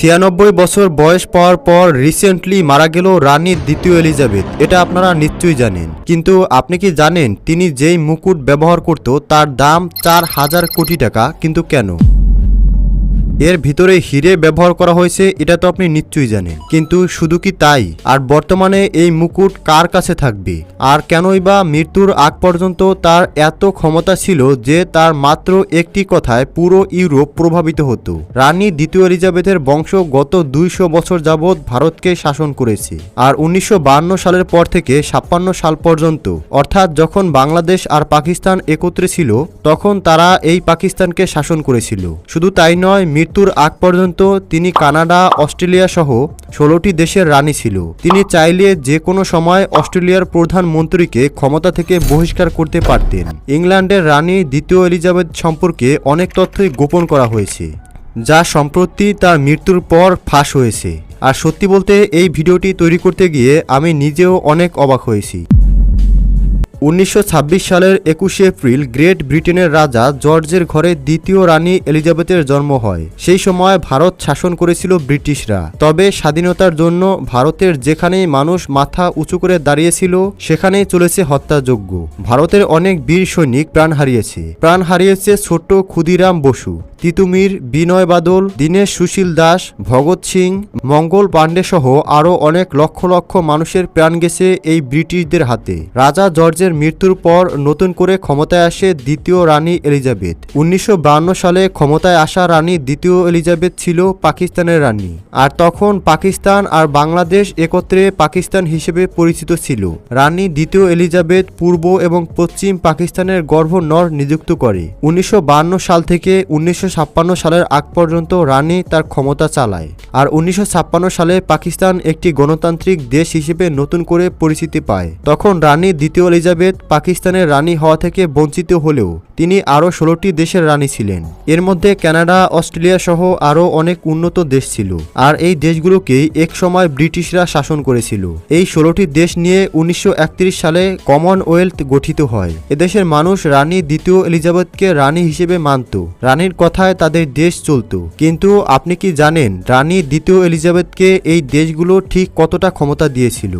ছিয়ানব্বই বছর বয়স পাওয়ার পর রিসেন্টলি মারা গেল রানী দ্বিতীয় এলিজাবেথ। এটা আপনারা নিশ্চয়ই জানেন। কিন্তু আপনি কি জানেন তিনি যেই মুকুট ব্যবহার করত, তার দাম চার হাজার কোটি টাকা, কিন্তু কেন? এর ভিতরে হিরে ব্যবহার করা হয়েছে, এটা তো আপনি নিশ্চয়ই জানেন। কিন্তু শুধু কি তাই? আর বর্তমানে এই মুকুট কার কাছে থাকবে? আর কেনই বা মৃত্যুর আগ পর্যন্ত তার এত ক্ষমতা ছিল যে তার মাত্র একটি কথায় পুরো ইউরোপ প্রভাবিত হতো। রানী দ্বিতীয় এলিজাবেথের বংশ গত দুইশো বছর যাবৎ ভারতকে শাসন করেছে। আর উনিশশো সালের পর থেকে ছাপ্পান্ন সাল পর্যন্ত, অর্থাৎ যখন বাংলাদেশ আর পাকিস্তান একত্রে ছিল, তখন তারা এই পাকিস্তানকে শাসন করেছিল। শুধু তাই নয় মৃত্যুর আগ পর্যন্ত তিনি কানাডা, অস্ট্রেলিয়া সহ ষোলোটি দেশের রানী ছিল। তিনি চাইলে যে কোনো সময় অস্ট্রেলিয়ার প্রধানমন্ত্রীকে ক্ষমতা থেকে বহিষ্কার করতে পারতেন। ইংল্যান্ডের রানী দ্বিতীয় এলিজাবেথ সম্পর্কে অনেক তথ্যই গোপন করা হয়েছে, যা সম্প্রতি তার মৃত্যুর পর ফাঁস হয়েছে। আর সত্যি বলতে, এই ভিডিওটি তৈরি করতে গিয়ে আমি নিজেও অনেক অবাক হয়েছি। উনিশশো ছাব্বিশ সালের একুশে এপ্রিল গ্রেট ব্রিটেনের রাজা জর্জের ঘরে দ্বিতীয় রানী এলিজাবেথের জন্ম হয়। সেই সময় ভারত শাসন করেছিল ব্রিটিশরা। তবে স্বাধীনতার জন্য ভারতের যেখানেই মানুষ মাথা উঁচু করে দাঁড়িয়েছিল, সেখানেই চলেছে হত্যাযজ্ঞ। ভারতের অনেক বীর সৈনিক প্রাণ হারিয়েছে। প্রাণ হারিয়েছে ছোট্ট ক্ষুদিরাম বসু। তিতুমির, বিনয় বাদল, দীনেশ সুশীল দাস, ভগৎ সিং, মঙ্গল পাণ্ডে সহ আরও অনেক লক্ষ লক্ষ মানুষের প্রাণ গেছে এই ব্রিটিশদের হাতে। রাজা জর্জের মৃত্যুর পর নতুন করে ক্ষমতায় আসে দ্বিতীয় রানী এলিজাবেথ। উনিশশো সালে ক্ষমতায় আসা রানী দ্বিতীয় এলিজাবেথ ছিল পাকিস্তানের রানী। আর তখন পাকিস্তান আর বাংলাদেশ একত্রে পাকিস্তান হিসেবে পরিচিত ছিল। রানী দ্বিতীয় এলিজাবেথ পূর্ব এবং পশ্চিম পাকিস্তানের গভর্নর নিযুক্ত করে। উনিশশো সাল থেকে উনিশশো সালের আগ পর্যন্ত রানী তার ক্ষমতা চালায়। আর উনিশশো ছাপ্পান্ন সালে পাকিস্তান একটি গণতান্ত্রিক দেশ হিসেবে নতুন করে পরিচিতি পায়। তখন রানী দ্বিতীয় এলিজাবেথ পাকিস্তানের রানী হওয়া থেকে বঞ্চিত হলেও তিনি আরও ষোলোটি দেশের রানী ছিলেন। এর মধ্যে কানাডা, অস্ট্রেলিয়া সহ আরও অনেক উন্নত দেশ ছিল। আর এই দেশগুলোকেই একসময় ব্রিটিশরা শাসন করেছিল। এই ষোলোটি দেশ নিয়ে উনিশশো একত্রিশ সালে কমনওয়েলথ গঠিত হয়। এদেশের মানুষ রানী দ্বিতীয় এলিজাবেথকে রানী হিসেবে মানত। রানীর কথায় তাদের দেশ চলত। কিন্তু আপনি কি জানেন রানী দ্বিতীয় এলিজাবেথকে এই দেশগুলো ঠিক কতটা ক্ষমতা দিয়েছিল?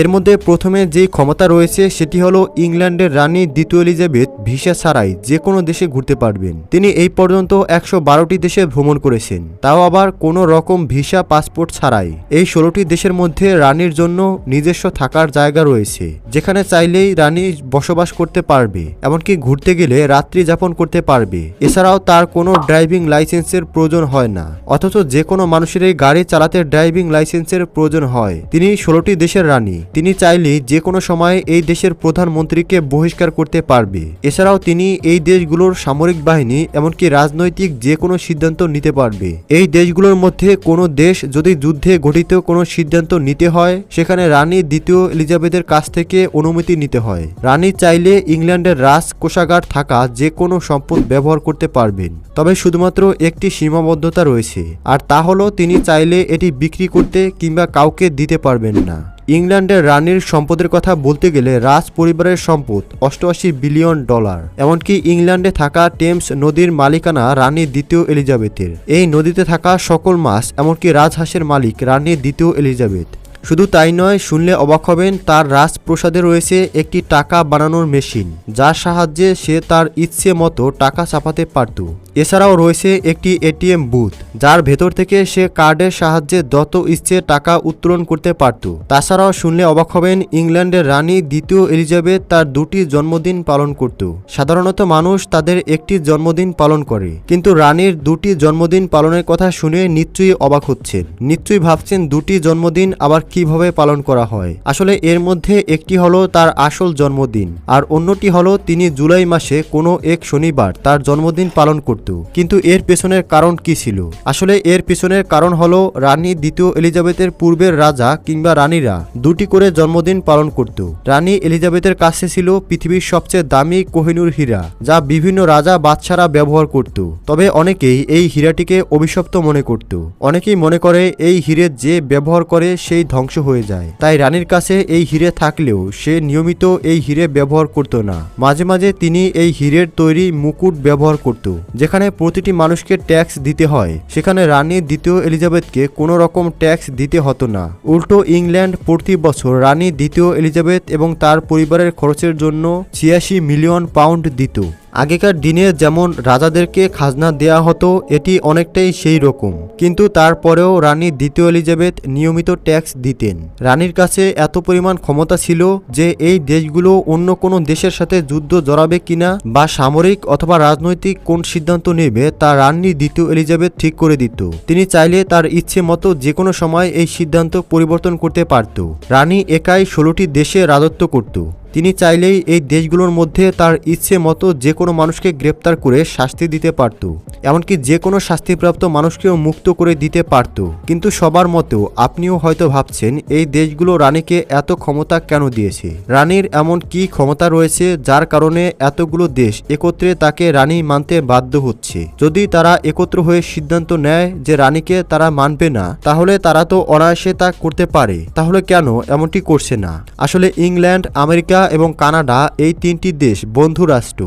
এর মধ্যে প্রথমে যেই ক্ষমতা রয়েছে সেটি হলো ইংল্যান্ডের রানী দ্বিতীয় এলিজাবেথ ভিসা ছাড়াই যে কোনো দেশে ঘুরতে পারবেন। তিনি এই পর্যন্ত একশো বারোটি দেশে ভ্রমণ করেছেন। তাও আবার কোনো রকম ভিসা, পাসপোর্ট ছাড়াই। এই ষোলোটি দেশের মধ্যে রানীর জন্য নিজস্ব থাকার জায়গা রয়েছে, যেখানে চাইলেই রানী বসবাস করতে পারবে, এমনকি ঘুরতে গেলে রাত্রি যাপন করতে পারবে। এছাড়াও তার কোনো ড্রাইভিং লাইসেন্সের প্রয়োজন হয় না, অথচ যে কোনো মানুষেরই গাড়ি চালাতে ড্রাইভিং লাইসেন্সের প্রয়োজন হয়। তিনি ষোলোটি দেশের রানী। তিনি চাইলে যে কোনো সময় এই দেশের প্রধানমন্ত্রীকে বহিষ্কার করতে পারবে। এছাড়াও তিনি এই দেশগুলোর সামরিক বাহিনী, এমনকি রাজনৈতিক যে কোনো সিদ্ধান্ত নিতে পারবে। এই দেশগুলোর মধ্যে কোনো দেশ যদি যুদ্ধে গঠিত কোনো সিদ্ধান্ত নিতে হয়, সেখানে রানী দ্বিতীয় এলিজাবেথের কাছ থেকে অনুমতি নিতে হয়। রানী চাইলে ইংল্যান্ডের রাজ কোষাগার থাকা যে কোনো সম্পদ ব্যবহার করতে পারবেন। তবে শুধুমাত্র একটি সীমাবদ্ধতা রয়েছে, আর তা হলো তিনি চাইলে এটি বিক্রি করতে কিংবা কাউকে দিতে পারবেন না। ইংল্যান্ডের রানীর সম্পদের কথা বলতে গেলে রাজ পরিবারের সম্পদ অষ্টআশি বিলিয়ন ডলার। এমনকি ইংল্যান্ডে থাকা টেমস নদীর মালিকানা রানী দ্বিতীয় এলিজাবেথের। এই নদীতে থাকা সকল মাছ, এমনকি রাজহাঁসের মালিক রানী দ্বিতীয় এলিজাবেথ। শুধু তাই নয়, শুনলে অবাক হবেন, তার রাজপ্রসাদে রয়েছে একটি টাকা বানানোর মেশিন, যার সাহায্যে সে তার ইচ্ছে মতো টাকা চাপাতে পারত। এছাড়াও রয়েছে একটি এটিএম বুথ, যার ভেতর থেকে সে কার্ডের সাহায্যে যত ইচ্ছে টাকা উত্তোলন করতে পারত। তাছাড়াও শুনলে অবাক হবেন ইংল্যান্ডের রানী দ্বিতীয় এলিজাবেথ তার দুটি জন্মদিন পালন করত। সাধারণত মানুষ তাদের একটি জন্মদিন পালন করে, কিন্তু রানীর দুটি জন্মদিন পালনের কথা শুনে নিশ্চয়ই অবাক হচ্ছেন। নিশ্চয়ই ভাবছেন দুটি জন্মদিন আবার কীভাবে পালন করা হয়। আসলে এর মধ্যে একটি হলো তার আসল জন্মদিন, আর অন্যটি হলো তিনি জুলাই মাসে কোনো এক শনিবার তার জন্মদিন পালন করত। কিন্তু এর পেছনের কারণ কি ছিল? আসলে এর পেছনের কারণ হলো রানী দ্বিতীয় এলিজাবেথের পূর্বের রাজা কিংবা রানীরা দুটি করে জন্মদিন পালন করত। রানী এলিজাবেথের কাছে ছিল পৃথিবীর সবচেয়ে দামি কোহিনুর হীরা, যা বিভিন্ন রাজা বাদশারা ব্যবহার করত। তবে অনেকেই এই হীরাটিকে অভিশপ্ত মনে করত। অনেকেই মনে করে এই হীরে যে ব্যবহার করে সেই ধ্বংস হয়ে যায়। তাই রানীর কাছে এই হিরে থাকলেও সে নিয়মিত এই হিরে ব্যবহার করত না। মাঝে মাঝে তিনি এই হীরের তৈরি মুকুট ব্যবহার করত, যেখানে যেখানে প্রতিটি মানুষকে ট্যাক্স দিতে হয়, সেখানে রানী দ্বিতীয় এলিজাবেথকে কোনো রকম ট্যাক্স দিতে হতো না। উল্টো ইংল্যান্ড প্রতি বছর রানী দ্বিতীয় এলিজাবেথ এবং তার পরিবারের খরচের জন্য ছিয়াশি মিলিয়ন পাউন্ড দিত। আগেকার দিনে যেমন রাজাদেরকে খাজনা দেয়া হতো, এটি অনেকটাই সেই রকম। কিন্তু তারপরেও রানী দ্বিতীয় এলিজাবেথ নিয়মিত ট্যাক্স দিতেন। রানীর কাছে এত পরিমাণ ক্ষমতা ছিল যে এই দেশগুলো অন্য কোনো দেশের সাথে যুদ্ধ জড়াবে কিনা বা সামরিক অথবা রাজনৈতিক কোন সিদ্ধান্ত নেবে, তা রানী দ্বিতীয় এলিজাবেথ ঠিক করে দিত। তিনি চাইলে তার ইচ্ছে মতো যে কোনো সময় এই সিদ্ধান্ত পরিবর্তন করতে পারত। রানী একাই ষোলোটি দেশে রাজত্ব করত। তিনি চাইলেই এই দেশগুলোর মধ্যে তার ইচ্ছে মতো যে কোনো মানুষকে গ্রেপ্তার করে শাস্তি দিতে পারত। এমনকি যে কোনো শাস্তিপ্রাপ্ত মানুষকেও মুক্ত করে দিতে পারত। কিন্তু সবার মতো আপনিও হয়তো ভাবছেন, এই দেশগুলো রানীকে এত ক্ষমতা কেন দিয়েছে? রানীর এমন কি ক্ষমতা রয়েছে যার কারণে এতগুলো দেশ একত্রে তাকে রানী মানতে বাধ্য হচ্ছে? যদি তারা একত্র হয়ে সিদ্ধান্ত নেয় যে রানীকে তারা মানবে না, তাহলে তারা তো অনায়াসে তা করতে পারে। তাহলে কেন এমনটি করছে না? আসলে ইংল্যান্ড, আমেরিকা এবং কানাডা এই তিনটি দেশ বন্ধু রাষ্ট্র।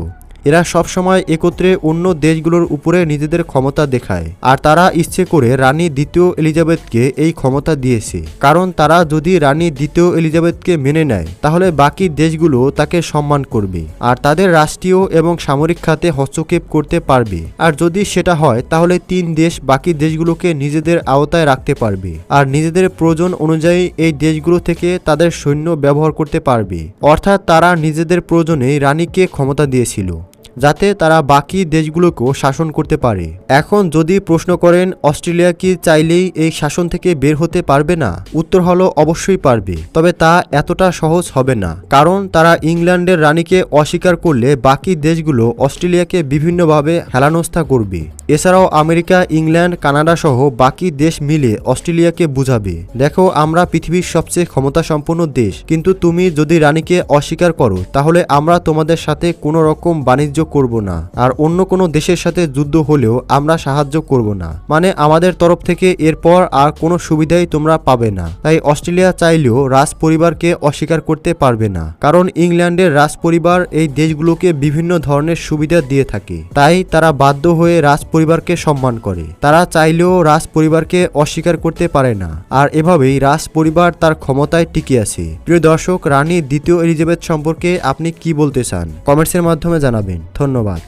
এরা সবসময় একত্রে অন্য দেশগুলোর উপরে নিজেদের ক্ষমতা দেখায়। আর তারা ইচ্ছে করে রানী দ্বিতীয় এলিজাবেথকে এই ক্ষমতা দিয়েছে। কারণ তারা যদি রানী দ্বিতীয় এলিজাবেথকে মেনে নেয়, তাহলে বাকি দেশগুলো তাকে সম্মান করবে। আর তাদের রাষ্ট্রীয় এবং সামরিক খাতে হস্তক্ষেপ করতে পারবে। আর যদি সেটা হয়, তাহলে তিন দেশ বাকি দেশগুলোকে নিজেদের আওতায় রাখতে পারবে। আর নিজেদের প্রয়োজন অনুযায়ী এই দেশগুলো থেকে তাদের সৈন্য ব্যবহার করতে পারবে। অর্থাৎ তারা নিজেদের প্রয়োজনে রানীকে ক্ষমতা দিয়েছিল। যাতে তারা বাকি দেশগুলোকেও শাসন করতে পারে। এখন যদি প্রশ্ন করেন, অস্ট্রেলিয়া কি চাইলেই এই শাসন থেকে বের হতে পারবে না? উত্তর হলো, অবশ্যই পারবে। তবে তা এতটা সহজ হবে না। কারণ তারা ইংল্যান্ডের রানীকে অস্বীকার করলে বাকি দেশগুলো অস্ট্রেলিয়াকে বিভিন্নভাবে হেলানস্থা করবে। এছাড়াও আমেরিকা, ইংল্যান্ড, কানাডা সহ বাকি দেশ মিলে অস্ট্রেলিয়াকে বুঝাবে। দেখো, আমরা পৃথিবীর সবচেয়ে ক্ষমতা সম্পন্ন দেশ। কিন্তু তুমি যদি রানীকে অস্বীকার করো, তাহলে আমরা তোমাদের সাথে কোনো রকম বাণিজ্য করব না, আর অন্য কোনো দেশের সাথে যুদ্ধ হলেও আমরা সাহায্য করব না। মানে আমাদের তরফ থেকে এরপর আর কোনো সুবিধাই তোমরা পাবে না। তাই অস্ট্রেলিয়া চাইলেও রাজ পরিবারকে অস্বীকার করতে পারবে না, কারণ ইংল্যান্ডের রাজ পরিবার এই দেশগুলোকে বিভিন্ন ধরনের সুবিধা দিয়ে থাকে। তাই তারা বাধ্য হয়ে রাজ পরিবারকে সম্মান করে। তারা চাইলেও রাজ পরিবারকে অস্বীকার করতে পারে না, আর এভাবেই রাজ পরিবার তার ক্ষমতায় টিকে আছে। প্রিয় দর্শক, রানী দ্বিতীয় এলিজাবেথ সম্পর্কে আপনি কি বলতে চান? কমেন্টসের মাধ্যমে জানাবেন। ধন্যবাদ